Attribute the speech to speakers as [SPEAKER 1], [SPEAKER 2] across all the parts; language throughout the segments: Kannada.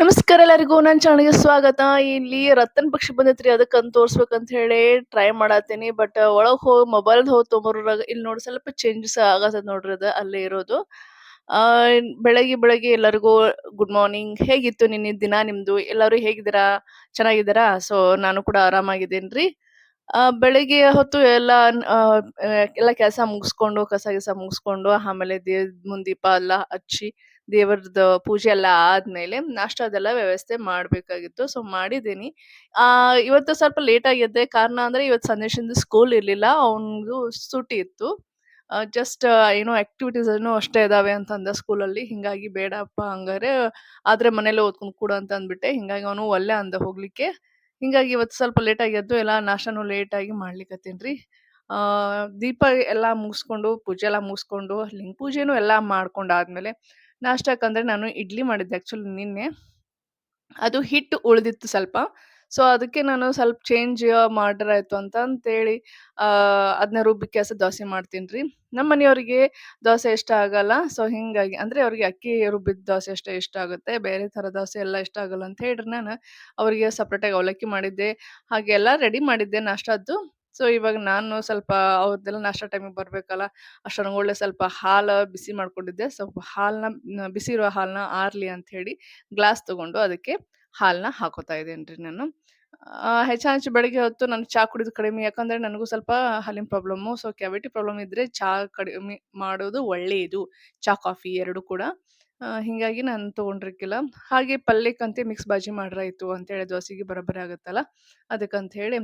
[SPEAKER 1] ನಮಸ್ಕಾರ ಎಲ್ಲರಿಗೂ ನನ್ನ ಚಾನಲ್ಗೆ ಸ್ವಾಗತ. ಇಲ್ಲಿ ರತನ್ ಪಕ್ಷಿ ಬಂದೈತ್ರಿ ಅದಕ್ಕಂತ ತೋರ್ಸ್ಬೇಕಂತ ಹೇಳಿ ಟ್ರೈ ಮಾಡತ್ತೀನಿ. ಬಟ್ ಒಳಗ್ ಹೋಗಿ ಮೊಬೈಲ್ ಹೋಗಿ ತೊಗೊಂಬರಾಗ ಇಲ್ಲಿ ನೋಡಿ ಸ್ವಲ್ಪ ಚೇಂಜಸ್ ಆಗತ್ತ ನೋಡ್ರಿ ಅದು, ಅಲ್ಲೇ ಇರೋದು. ಆ ಬೆಳಗ್ಗೆ ಬೆಳಗ್ಗೆ ಎಲ್ಲರಿಗೂ ಗುಡ್ ಮಾರ್ನಿಂಗ್ ಹೇಗಿತ್ತು ನಿನ್ನೆ ದಿನ ನಿಮ್ದು? ಎಲ್ಲರೂ ಹೇಗಿದ್ದೀರಾ? ಚೆನ್ನಾಗಿದ್ದೀರಾ? ಸೊ ನಾನು ಕೂಡ ಆರಾಮಾಗಿದ್ದೇನ್ರಿ. ಆ ಬೆಳಿಗ್ಗೆ ಹೊತ್ತು ಎಲ್ಲ ಎಲ್ಲ ಕೆಲಸ ಮುಗಿಸ್ಕೊಂಡು, ಕಸ ಗಿಸ ಮುಗಿಸ್ಕೊಂಡು, ಆಮೇಲೆ ದೇ ಮುಂದ್ ದೀಪ ಎಲ್ಲ ಹಚ್ಚಿ ದೇವರದ್ದು ಪೂಜೆ ಎಲ್ಲ ಆದ್ಮೇಲೆ ನಾಷ್ಟದೆಲ್ಲ ವ್ಯವಸ್ಥೆ ಮಾಡ್ಬೇಕಾಗಿತ್ತು. ಸೊ ಮಾಡಿದ್ದೀನಿ. ಆ, ಇವತ್ತು ಸ್ವಲ್ಪ ಲೇಟ್ ಆಗಿದ್ದೆ. ಕಾರಣ ಅಂದ್ರೆ ಇವತ್ತು ಸಂದೇಶಿಂದ ಸ್ಕೂಲ್ ಇರ್ಲಿಲ್ಲ. ಅವನ್ಗು ಸುಟಿ ಇತ್ತು. ಜಸ್ಟ್ ಏನೋ ಆಕ್ಟಿವಿಟೀಸ್ ಏನೋ ಅಷ್ಟೇ ಇದಾವೆ ಅಂತ ಅಂದ ಸ್ಕೂಲಲ್ಲಿ ಹಿಂಗಾಗಿ ಬೇಡಪ್ಪ ಹಂಗಾರೆ, ಆದ್ರೆ ಮನೇಲೆ ಓದ್ಕೊಂಡು ಕೂಡ ಅಂತ ಅಂದ್ಬಿಟ್ಟೆ. ಹಿಂಗಾಗಿ ಅವನು ಒಲ್ಲೆ ಅಂದ ಹೋಗ್ಲಿಕ್ಕೆ. ಹಿಂಗಾಗಿ ಇವತ್ತು ಸ್ವಲ್ಪ ಲೇಟ್ ಎದ್ದು ಎಲ್ಲ ನಾಷ್ಟಾನು ಲೇಟ್ ಆಗಿ ಮಾಡ್ಲಿಕತ್ತೀನ್ರಿ ಆ, ದೀಪ ಎಲ್ಲ ಮುಗಿಸ್ಕೊಂಡು, ಪೂಜೆ ಎಲ್ಲ ಮುಗಿಸ್ಕೊಂಡು, ಲಿಂಗ ಪೂಜೆನೂ ಎಲ್ಲ ಮಾಡ್ಕೊಂಡಾದ್ಮೇಲೆ ನಾಷ್ಟಕ್ಕಂದ್ರೆ ನಾನು ಇಡ್ಲಿ ಮಾಡಿದ್ದೆ ಆ್ಯಕ್ಚುಲಿ ನಿನ್ನೆ. ಅದು ಹಿಟ್ಟು ಉಳಿದಿತ್ತು ಸ್ವಲ್ಪ. ಸೊ ಅದಕ್ಕೆ ನಾನು ಸ್ವಲ್ಪ ಚೇಂಜ್ ಮಾಡ್ರಾಯ್ತು ಅಂತ ಅಂತೇಳಿ ಅದನ್ನ ರುಬ್ಬಿ ಕೆಸ ದೋಸೆ ಮಾಡ್ತೀನಿ ರೀ ನಮ್ಮ ಮನೆಯವರಿಗೆ ದೋಸೆ ಇಷ್ಟ ಆಗಲ್ಲ. ಸೊ ಹಿಂಗಾಗಿ ಅಂದರೆ ಅವರಿಗೆ ಅಕ್ಕಿ ರುಬ್ಬಿದ ದೋಸೆ ಅಷ್ಟೇ ಇಷ್ಟ ಆಗುತ್ತೆ. ಬೇರೆ ಥರ ದೋಸೆ ಎಲ್ಲ ಇಷ್ಟ ಆಗಲ್ಲ ಅಂತ ಹೇಳ್ರಿ ನಾನು. ಅವರಿಗೆ ಸಪ್ರೇಟಾಗಿ ಅವಲಕ್ಕಿ ಮಾಡಿದ್ದೆ. ಹಾಗೆಲ್ಲ ರೆಡಿ ಮಾಡಿದ್ದೆ ನಾಷ್ಟದ್ದು. ಸೊ, ಇವಾಗ ನಾನು ಸ್ವಲ್ಪ ಅವ್ರದ್ದೆಲ್ಲ ನಾಷ್ಟ ಟೈಮಿಗೆ ಬರ್ಬೇಕಲ್ಲ ಒಳ್ಳೆ ಸ್ವಲ್ಪ ಹಾಲು ಬಿಸಿ ಮಾಡ್ಕೊಂಡಿದ್ದೆ. ಸ್ವಲ್ಪ ಹಾಲನ್ನ ಬಿಸಿ ಇರೋ ಹಾಲನ್ನ ಆರ್ಲಿ ಅಂತ ಹೇಳಿ ಗ್ಲಾಸ್ ತಗೊಂಡು ಅದಕ್ಕೆ ಹಾಲನ್ನ ಹಾಕೋತಾ ರೀ ನಾನು. ಹೆಚ್ಚಾಚು ಬೆಳಿಗ್ಗೆ ಹೊತ್ತು ನಾನು ಚಾ ಕುಡಿದು ಕಡಿಮೆ, ಯಾಕಂದ್ರೆ ನನಗೂ ಸ್ವಲ್ಪ ಹಾಲಿನ ಪ್ರಾಬ್ಲಮ್ಮು. ಸೊ, ಕ್ಯಾವಿಟಿ ಪ್ರಾಬ್ಲಮ್ ಇದ್ರೆ ಚಾ ಕಡಿಮೆ ಮಾಡೋದು ಒಳ್ಳೆಯದು ಚಾ, ಕಾಫಿ ಎರಡು ಕೂಡ. ಹಿಂಗಾಗಿ ನಾನು ತೊಗೊಂಡಿರ್ಕಿಲ್ಲ. ಹಾಗೆ ಪಲ್ಯಕ್ಕಂತೆ ಮಿಕ್ಸ್ ಬಾಜಿ ಮಾಡ್ರಾಯ್ತು ಅಂತೇಳಿ ದೋಸೆಗೆ ಬರೋಬ್ಬರಿ ಆಗುತ್ತಲ್ಲ? ಅದಕ್ಕಂತ ಹೇಳಿ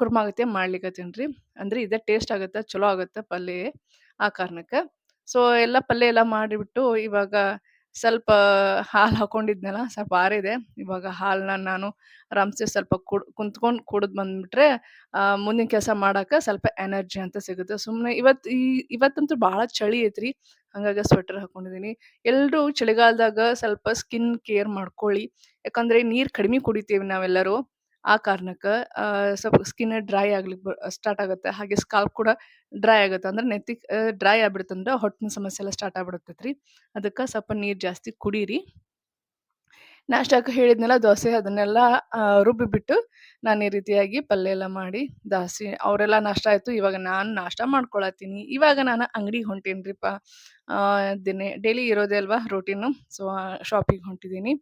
[SPEAKER 1] ಕುರ್ಮಾಗತ್ತೆ ಮಾಡ್ಲಿಕ್ಕತ್ತೀನಿ ರೀ. ಅಂದರೆ ಇದೇ ಟೇಸ್ಟ್ ಆಗುತ್ತೆ, ಚಲೋ ಆಗುತ್ತೆ ಪಲ್ಯ ಆ ಕಾರಣಕ್ಕೆ. ಸೊ ಎಲ್ಲ ಪಲ್ಯ ಎಲ್ಲ ಮಾಡಿಬಿಟ್ಟು ಇವಾಗ ಸ್ವಲ್ಪ ಹಾಲು ಹಾಕೊಂಡಿದ್ನಲ್ಲ, ಸ್ವಲ್ಪ ಆರಿದೆ. ಇವಾಗ ಹಾಲನ್ನ ನಾನು ಆರಾಮ್ಸೆ ಸ್ವಲ್ಪ ಕುಡ್, ಕುಂತ್ಕೊಂಡು ಕುಡಿದು ಬಂದ್ಬಿಟ್ರೆ ಮುಂದಿನ ಕೆಲಸ ಮಾಡಾಕ ಸ್ವಲ್ಪ ಎನರ್ಜಿ ಅಂತ ಸಿಗುತ್ತೆ. ಸುಮ್ಮನೆ ಇವತ್ತು ಈ, ಇವತ್ತಂತೂ ಬಹಳ ಚಳಿ ಐತ್ರಿ, ಹಂಗಾಗಿ ಸ್ವೆಟರ್ ಹಾಕೊಂಡಿದ್ದೀನಿ ಎಲ್ಲರೂ ಚಳಿಗಾಲದಾಗ ಸ್ವಲ್ಪ ಸ್ಕಿನ್ ಕೇರ್ ಮಾಡ್ಕೊಳ್ಳಿ. ಯಾಕಂದ್ರೆ ನೀರ್ ಕಡಿಮೆ ಕುಡಿತೀವಿ ನಾವೆಲ್ಲರೂ. ಆ ಕಾರಣಕ್ಕೆ ಸ್ವಲ್ಪ ಸ್ಕಿನ್ ಡ್ರೈ ಆಗ್ಲಿಕ್ಕೆ ಸ್ಟಾರ್ಟ್ ಆಗುತ್ತೆ. ಹಾಗೆ ಸ್ಕಾಲ್ಪ್ ಕೂಡ ಡ್ರೈ ಆಗುತ್ತೆ. ಅಂದ್ರೆ ನೆತ್ತಿ ಡ್ರೈ ಆಗ್ಬಿಡುತ್ತಂದ್ರೆ ಹೊಟ್ಟಿನ ಸಮಸ್ಯೆ ಎಲ್ಲ ಸ್ಟಾರ್ಟ್ ಆಗ್ಬಿಡುತ್ತೈತ್ರಿ. ಅದಕ್ಕೆ ಸ್ವಲ್ಪ ನೀರು ಜಾಸ್ತಿ ಕುಡೀರಿ. ನಾಷ್ಟಕ್ಕೆ ಹೇಳಿದ್ನಲ್ಲ, ದೋಸೆ ಅದನ್ನೆಲ್ಲ ರುಬ್ಬಿಬಿಟ್ಟು ನಾನು ಈ ರೀತಿಯಾಗಿ ಪಲ್ಯ ಎಲ್ಲ ಮಾಡಿ ದಾಸಿ, ಅವರೆಲ್ಲ ನಾಷ್ಟ ಆಯ್ತು, ಇವಾಗ ನಾನು ನಾಷ್ಟ ಮಾಡ್ಕೊಳತ್ತೀನಿ. ಇವಾಗ ನಾನು ಅಂಗಡಿಗೆ ಹೊಂಟೀನಿರಿಪ್ಪ. ದಿನೇ ಡೈಲಿ ಇರೋದೇ ಅಲ್ವಾ ರೂಟೀನು ಸೊ ಶಾಪಿಗೆ ಹೊಂಟಿದ್ದೀನಿ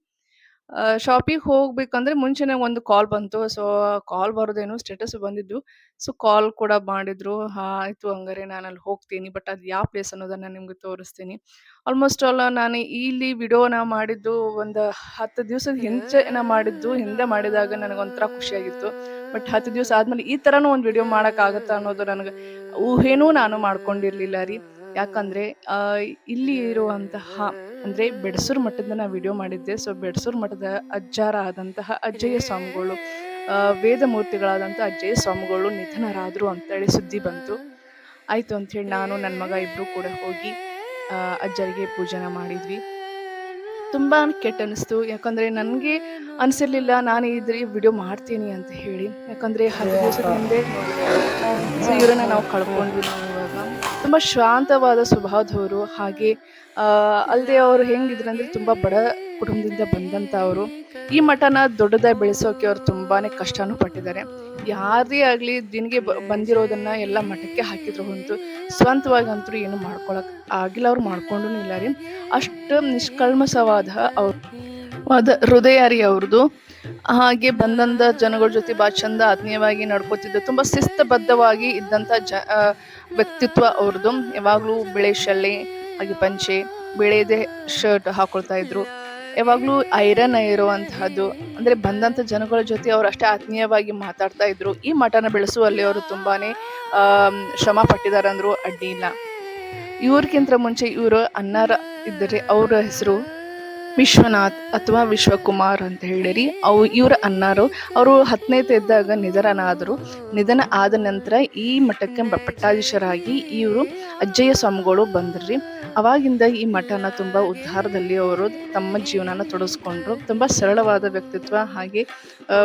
[SPEAKER 1] ಶಾಪಿಗೆ ಹೋಗ್ಬೇಕಂದ್ರೆ ಮುಂಚೆನೆ ಒಂದು ಕಾಲ್ ಬಂತು. ಸೊ ಕಾಲ್ ಬರೋದೇನು ಸ್ಟೇಟಸ್ ಬಂದಿದ್ದು. ಸೊ ಕಾಲ್ ಕೂಡ ಮಾಡಿದ್ರು. ಹಾ, ಆಯ್ತು ಹಂಗಾರೆ ನಾನು ಅಲ್ಲಿ ಹೋಗ್ತೀನಿ. ಬಟ್ ಅದು ಯಾವ ಪ್ಲೇಸ್ ಅನ್ನೋದನ್ನ ನಿಮ್ಗೆ ತೋರಿಸ್ತೀನಿ. ಆಲ್ಮೋಸ್ಟ್ ಆಲ್ ನಾನು ಇಲ್ಲಿ ವಿಡಿಯೋನ ಮಾಡಿದ್ದು ಒಂದು ಹತ್ತು ದಿವಸದ ಹಿಂಚೆನ ಮಾಡಿದ್ದು. ಹಿಂದೆ ಮಾಡಿದಾಗ ನನಗೊಂಥರ ಖುಷಿಯಾಗಿತ್ತು. ಬಟ್ ಹತ್ತು ದಿವಸ ಆದ್ಮೇಲೆ ಈ ಥರನೂ ಒಂದು ವಿಡಿಯೋ ಮಾಡೋಕ್ಕಾಗತ್ತಾ ಅನ್ನೋದು ನನಗೆ ಊಹೆನೂ ನಾನು ಮಾಡ್ಕೊಂಡಿರ್ಲಿಲ್ಲ ರೀ. ಯಾಕಂದ್ರೆ ಇಲ್ಲಿ ಇರುವಂತಹ, ಅಂದ್ರೆ ಬೆಡಸೂರು ಮಠದ ನಾ ವಿಡಿಯೋ ಮಾಡಿದ್ದೆ. ಸೊ ಬೆಡಸೂರು ಮಠದ ಅಜ್ಜಾರಾದಂತಹ ಅಜ್ಜಯ್ಯ ಸ್ವಾಮಿಗಳು ವೇದ ಮೂರ್ತಿಗಳಾದಂತಹ ಅಜ್ಜಯ್ಯ ಸ್ವಾಮಿಗಳು ನಿಧನರಾದ್ರು ಅಂತೇಳಿ ಸುದ್ದಿ ಬಂತು. ಆಯ್ತು ಅಂಥೇಳಿ ನಾನು ನನ್ನ ಮಗ ಇಬ್ರು ಕೂಡ ಹೋಗಿ ಅಜ್ಜರಿಗೆ ಪೂಜನ ಮಾಡಿದ್ವಿ. ತುಂಬಾ ಕೆಟ್ಟ ಅನಿಸ್ತು. ಯಾಕಂದ್ರೆ ನನಗೆ ಅನಿಸಿರ್ಲಿಲ್ಲ, ನಾನು ಇದ್ರೆ ವಿಡಿಯೋ ಮಾಡ್ತೀನಿ ಅಂತ ಹೇಳಿ. ಯಾಕಂದ್ರೆ ಹತ್ತು ದಿವಸದ ಹಿಂದೆ ಇವರನ್ನ ನಾವು ಕಳ್ಕೊಂಡ್ವಿ ತುಂಬಾ ಶಾಂತವಾದ ಸ್ವಭಾವದವರು. ಹಾಗೆ ಅಲ್ಲದೆ ಅವರು ಹೆಂಗಿದ್ರು ಅಂದ್ರೆ ತುಂಬಾ ಬಡ ಕುಟುಂಬದಿಂದ ಬಂದಂತ ಅವರು ಈ ಮಠನ ದೊಡ್ಡದಾಗಿ ಬೆಳೆಸೋಕೆ ಅವ್ರು ತುಂಬಾನೇ ಕಷ್ಟನೂ ಪಟ್ಟಿದ್ದಾರೆ. ಯಾರೇ ಆಗಲಿ ದಿನಗೆ ಬಂದಿರೋದನ್ನ ಎಲ್ಲ ಮಠಕ್ಕೆ ಹಾಕಿದ್ರು ಹೊಂತು ಸ್ವಂತವಾಗಿ ಅಂತೂ ಏನು ಮಾಡ್ಕೊಳಕ್ ಆಗಿಲ್ಲ. ಅವ್ರು ಮಾಡ್ಕೊಂಡು ಇಲ್ಲ ರೀ. ಅಷ್ಟು ನಿಷ್ಕಲ್ಮಸವಾದ ಅವ್ರ ವಾದ ಹೃದಯಾರಿ ಅವ್ರದ್ದು ಹಾಗೆ ಬಂದಂತ ಜನಗಳ ಜೊತೆ ಭಾಳ ಚಂದ ಆತ್ಮೀಯವಾಗಿ ನಡ್ಕೋತಿದ್ದ. ತುಂಬಾ ಶಿಸ್ತಬದ್ಧವಾಗಿ ಇದ್ದಂಥ ಜ ವ್ಯಕ್ತಿತ್ವ ಅವ್ರದ್ದು ಯಾವಾಗಲೂ ಬಿಳೆ ಶಲ್ಲೆ ಹಾಗೆ ಪಂಚೆ, ಬಿಳೆದೇ ಶರ್ಟ್ ಹಾಕೊಳ್ತಾ ಇದ್ರು. ಯಾವಾಗಲೂ ಐರನ್ ಇರುವಂತಹದ್ದು. ಅಂದ್ರೆ ಬಂದಂತ ಜನಗಳ ಜೊತೆ ಅವ್ರು ಅಷ್ಟೇ ಆತ್ಮೀಯವಾಗಿ ಮಾತಾಡ್ತಾ ಇದ್ರು. ಈ ಮಠನ ಬೆಳೆಸುವಲ್ಲಿ ಅವರು ತುಂಬಾನೇ, ಆ, ಶ್ರಮ ಪಟ್ಟಿದ್ದಾರೆ ಅಂದ್ರು ಅಡ್ಡಿ ಇಲ್ಲ ಇವ್ರಿಗಿಂತ ಮುಂಚೆ ಇವರು ಅನ್ನಾರ ಇದ್ದರೆ ಅವರ ಹೆಸರು ವಿಶ್ವನಾಥ್ ಅಥವಾ ವಿಶ್ವಕುಮಾರ್ ಅಂತ ಹೇಳಿರಿ. ಅವು ಇವರ ಅನ್ನಾರು ಅವರು ಹತ್ತನೇತ ಇದ್ದಾಗ ನಿಧನನಾದರು ನಿಧನ ಆದ ನಂತರ ಈ ಮಠಕ್ಕೆ ಪಟ್ಟಾಧೀಶರಾಗಿ ಇವರು ಅಜ್ಜಯ್ಯ ಸ್ವಾಮಿಗಳು ಬಂದ್ರಿ. ಅವಾಗಿಂದ ಈ ಮಠನ ತುಂಬ ಉದ್ಧಾರದಲ್ಲಿ ಅವರು ತಮ್ಮ ಜೀವನನ ತೊಡಗಿಸ್ಕೊಂಡ್ರು ತುಂಬ ಸರಳವಾದ ವ್ಯಕ್ತಿತ್ವ ಹಾಗೆ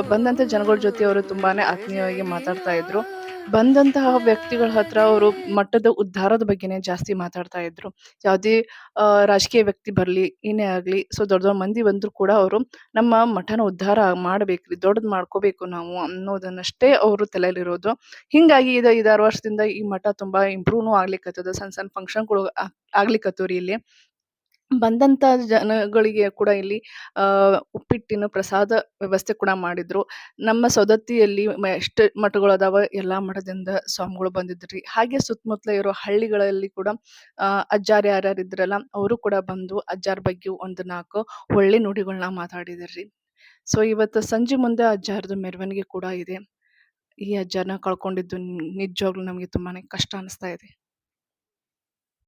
[SPEAKER 1] ಬಂದಂಥ ಜನಗಳ ಜೊತೆ ಅವರು ತುಂಬಾ ಆತ್ಮೀಯವಾಗಿ ಮಾತಾಡ್ತಾ ಇದ್ರು. ಬಂದಂತಹ ವ್ಯಕ್ತಿಗಳ ಹತ್ರ ಅವರು ಮಠದ ಉದ್ಧಾರದ ಬಗ್ಗೆನೇ ಜಾಸ್ತಿ ಮಾತಾಡ್ತಾ ಇದ್ರು. ಯಾವುದೇ ರಾಜಕೀಯ ವ್ಯಕ್ತಿ ಬರಲಿ, ಏನೇ ಆಗಲಿ, ಸೊ ದೊಡ್ಡ ದೊಡ್ಡ ಮಂದಿ ಬಂದರೂ ಕೂಡ ಅವರು ನಮ್ಮ ಮಠನ ಉದ್ಧಾರ ಮಾಡಬೇಕ್ರಿ ದೊಡ್ಡದು ಮಾಡ್ಕೋಬೇಕು ನಾವು ಅನ್ನೋದನ್ನಷ್ಟೇ ಅವರು ತಲೆಯಲ್ಲಿರೋದು. ಹಿಂಗಾಗಿ ಇದು ಐದಾರು ವರ್ಷದಿಂದ ಈ ಮಠ ತುಂಬ ಇಂಪ್ರೂವ್ನು ಆಗ್ಲಿಕತ್ತದ. ಸಣ್ಣ ಸಣ್ಣ ಫಂಕ್ಷನ್‌ಗಳು ಆಗ್ಲಿಕ್ಕೆ ಆಗ್ಲಿಕತ್ತವ್ರಿ ಇಲ್ಲಿ. ಬಂದಂತ ಜನಗಳಿಗೆ ಕೂಡ ಇಲ್ಲಿ ಉಪ್ಪಿಟ್ಟಿನ ಪ್ರಸಾದ ವ್ಯವಸ್ಥೆ ಕೂಡ ಮಾಡಿದ್ರು. ನಮ್ಮ ಸೌದತ್ತಿಯಲ್ಲಿ ಎಷ್ಟು ಮಠಗಳು ಅದಾವ, ಎಲ್ಲ ಮಠದಿಂದ ಸ್ವಾಮಿಗಳು ಬಂದಿದ್ರಿ. ಹಾಗೆ ಸುತ್ತಮುತ್ತಲ ಇರೋ ಹಳ್ಳಿಗಳಲ್ಲಿ ಕೂಡ ಅಜ್ಜಾರು ಯಾರ್ಯಾರು ಇದ್ರಲ್ಲ, ಅವರು ಕೂಡ ಬಂದು ಅಜ್ಜಾರ್ ಬಗ್ಗೆ ಒಂದು ನಾಲ್ಕು ಒಳ್ಳೆ ನುಡಿಗಳನ್ನ ಮಾತಾಡಿದರ್ರಿ. ಸೊ, ಇವತ್ತು ಸಂಜೆ ಮುಂದೆ ಅಜ್ಜಾರದ ಮೆರವಣಿಗೆ ಕೂಡ ಇದೆ. ಈ ಅಜ್ಜಾರನ್ನ ಕಳ್ಕೊಂಡಿದ್ದು ನಿಜವಾಗ್ಲೂ ನಮಗೆ ತುಂಬಾ ಕಷ್ಟ ಅನಿಸ್ತಾ ಇದೆ.